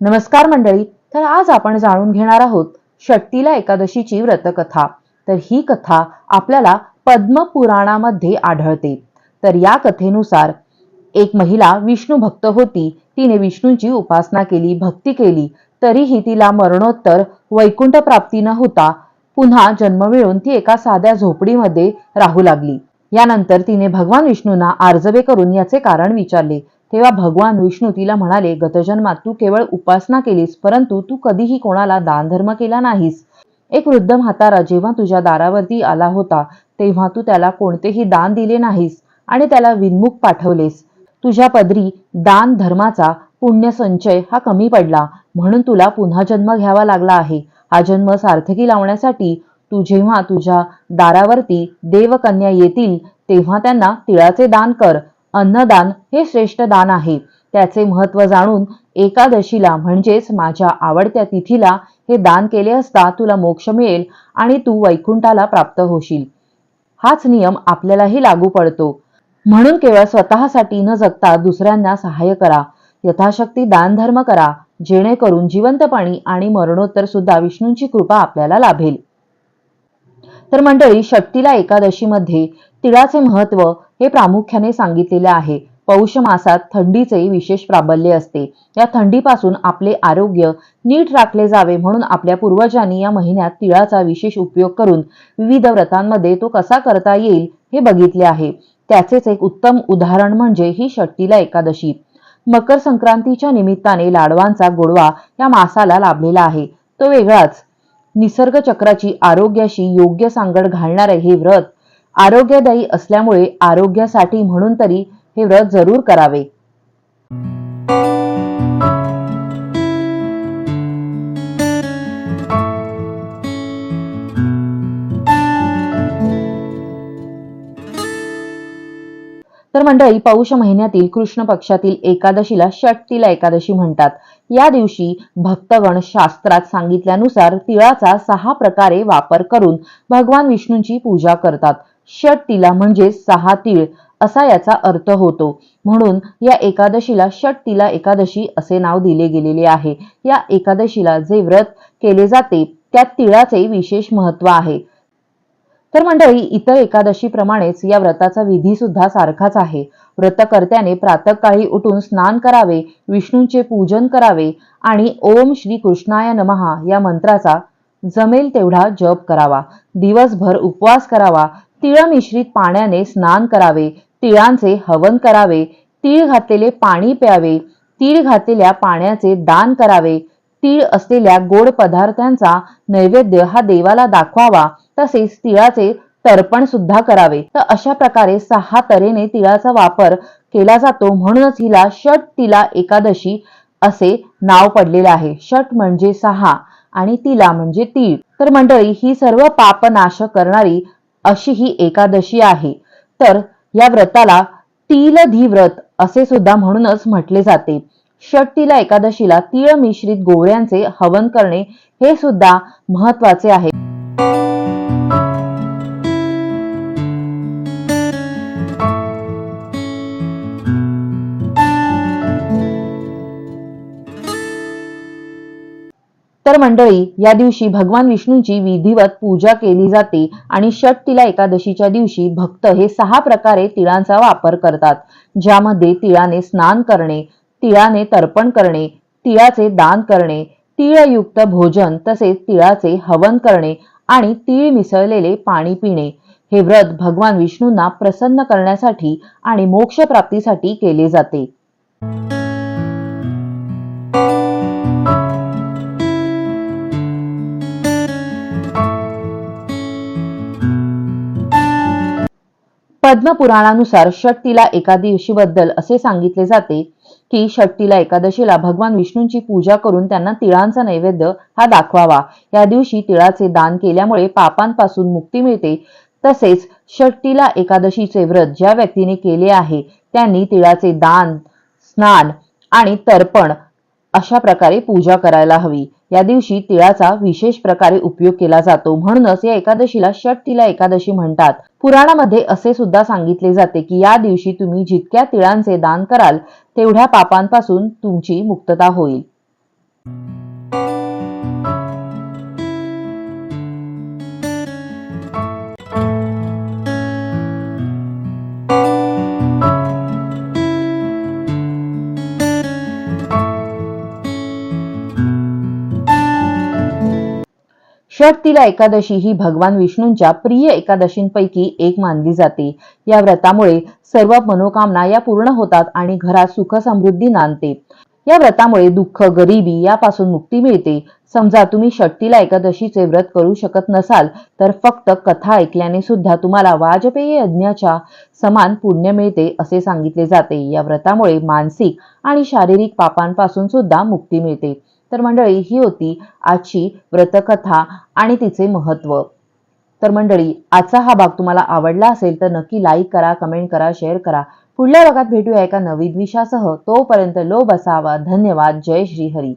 नमस्कार मंडळी तर आज आपण जाणून घेणार आहोत षट्टीला एकादशीची व्रतकथा. तर ही कथा आपल्याला पद्मपुराणामध्ये आढळते. तर या कथेनुसार एक महिला विष्णू भक्त होती. तिने विष्णूंची उपासना केली भक्ती केली तरीही तिला मरणोत्तर वैकुंठ प्राप्ती न होता. पुन्हा जन्म मिळून ती एका साध्या झोपडीमध्ये राहू लागली. यानंतर तिने भगवान विष्णूंना आर्जवे करून याचे कारण विचारले. तेव्हा भगवान विष्णू तिला म्हणाले गतजन्मात तू केवळ उपासना केलीस परंतु तू कधीही कोणाला दानधर्म केला नाहीस. एक वृद्ध म्हातारा जेव्हा तुझ्या दारावरती आला होता तेव्हा तू त्याला कोणतेही दान दिले नाहीस आणि त्याला विनमुख पाठवलेस. तुझ्या पदरी दान धर्माचा पुण्य संचय हा कमी पडला म्हणून तुला पुन्हा जन्म घ्यावा लागला आहे. हा जन्म सार्थकी लावण्यासाठी तू जेव्हा तुझ्या दारावरती देवकन्या येतील तेव्हा त्यांना तिळाचे दान कर. अन्नदान हे श्रेष्ठ दान आहे. त्याचे महत्त्व जाणून एकादशीला म्हणजेच माझ्या आवडत्या तिथीला हे दान केले असता तुला मोक्ष मिळेल आणि तू वैकुंठाला प्राप्त होशील. हाच नियम आपल्यालाही लागू पडतो. म्हणून केवळ स्वतःसाठी न जगता दुसऱ्यांना सहाय्य करा. यथाशक्ती दानधर्म करा. जेणेकरून जिवंतपणी आणि मरणोत्तर सुद्धा विष्णूंची कृपा आपल्याला लाभेल. तर मंडळी शक्तीला एकादशीमध्ये तिळाचे महत्त्व हे प्रामुख्याने सांगितलेले आहे. पौष मासात थंडीचे विशेष प्राबल्य असते. या थंडीपासून आपले आरोग्य नीट राखले जावे म्हणून आपल्या पूर्वजांनी या महिन्यात तिळाचा विशेष उपयोग करून विविध व्रतांमध्ये तो कसा करता येईल हे बघितले आहे. त्याचेच एक उत्तम उदाहरण म्हणजे ही षट्टीला एकादशी. मकर संक्रांतीच्या निमित्ताने लाडवांचा गोडवा या मासाला लाभलेला आहे. तो वेगळाच. निसर्ग चक्राची आरोग्याशी योग्य सांगड घालणारे हे व्रत आरोग्यदायी असल्यामुळे आरोग्यासाठी म्हणून तरी हे व्रत जरूर करावे. तर मंडळी पौष महिन्यातील कृष्ण पक्षातील एकादशीला षटतीला एकादशी म्हणतात. या दिवशी भक्तगण शास्त्रात सांगितल्यानुसार तिळाचा सहा प्रकारे वापर करून भगवान विष्णूंची पूजा करतात. षटतीला म्हणजे सहा तीळ असा याचा अर्थ होतो. म्हणून या एकादशीला षटतीला एकादशी असे नाव दिले गेलेले आहे. या एकादशीला जे व्रत केले जाते त्या तिळाचे विशेष महत्त्व आहे. तर मंडळी इतर एकादशीप्रमाणेच या व्रताचा विधी सुद्धा सारखाच आहे. व्रतकर्त्याने प्रातःकाळी उठून स्नान करावे विष्णूंचे पूजन करावे आणि ओम श्री कृष्णाय नमहा या मंत्राचा जमेल तेवढा जप करावा. दिवसभर उपवास करावा. मिश्रित पाण्याने स्नान करावे तिळांचे हवन करावे तीळ घातलेले पाणी प्यावे तीळ घातलेल्या पाण्याचे दान करावे तीळ असलेल्या गोड पदार्थांचा नैवेद्य हा देवाला दाखवावा तसेच तिळाचे तर्पण सुद्धा करावे. तर अशा प्रकारे सहा तऱ्हेने तिळाचा वापर केला जातो. म्हणूनच हिला षट तिला एकादशी असे नाव पडलेले आहे. षट म्हणजे सहा आणि तिला म्हणजे तीळ. तर मंडळी ही सर्व पापनाश करणारी अशी ही एकादशी आहे. तर या व्रताला तिलधी व्रत असे सुद्धा म्हणूनच म्हटले जाते. षट्टीला एकादशीला तीळ मिश्रित गोवऱ्यांचे हवन करणे हे सुद्धा महत्त्वाचे आहे. तर मंडळी या दिवशी भगवान विष्णूंची विधिवत पूजा केली जाते आणि षट तिला एकादशीच्या दिवशी भक्त हे सहा प्रकारे तिळांचा वापर करतात ज्यामध्ये तिळाने स्नान करणे तिळाने तर्पण करणे तिळाचे दान करणे तिळयुक्त भोजन तसेच तिळाचे हवन करणे आणि तीळ मिसळलेले पाणी पिणे. हे व्रत भगवान विष्णूंना प्रसन्न करण्यासाठी आणि मोक्षप्राप्तीसाठी केले जाते. पद्मपुराणानुसार षटतीला एकादशीबद्दल असे सांगितले जाते की षट्टीला एकादशीला भगवान विष्णूंची पूजा करून त्यांना तिळांचा नैवेद्य हा दाखवावा. या दिवशी तिळाचे दान केल्यामुळे पापांपासून मुक्ती मिळते. तसेच षटतीला एकादशीचे व्रत ज्या व्यक्तीने केले आहे त्यांनी तिळाचे दान स्नान आणि तर्पण अशा प्रकारे पूजा करायला हवी. या दिवशी तिळाचा विशेष प्रकारे उपयोग केला जातो म्हणूनच या एकादशीला षट तिला एकादशी म्हणतात. पुराणामध्ये असे सुद्धा सांगितले जाते की या दिवशी तुम्ही जितक्या तिळांचे दान कराल तेवढ्या पापांपासून तुमची मुक्तता होईल. षटतिला एकादशी ही भगवान विष्णूंच्या प्रिय एकादशींपैकी एक मानली जाते. या व्रतामुळे सर्व मनोकामना या पूर्ण होतात आणि घरात सुख समृद्धी नांदते. या व्रतामुळे दुःख गरिबी यापासून मुक्ती मिळते. समजा तुम्ही षटतिला एकादशीचे व्रत करू शकत नसाल तर फक्त कथा ऐकल्याने सुद्धा तुम्हाला वाजपेयी यज्ञाच्या समान पुण्य मिळते असे सांगितले जाते. या व्रतामुळे मानसिक आणि शारीरिक पापांपासून सुद्धा मुक्ती मिळते. तर मंडळी ही होती आजची व्रतकथा आणि तिचे महत्त्व. तर मंडळी आजचा हा भाग तुम्हाला आवडला असेल तर नक्की लाईक करा कमेंट करा शेअर करा. पुढल्या भागात भेटूया एका नवीन विषयासह. तोपर्यंत लो बसावा धन्यवाद. जय श्री हरी.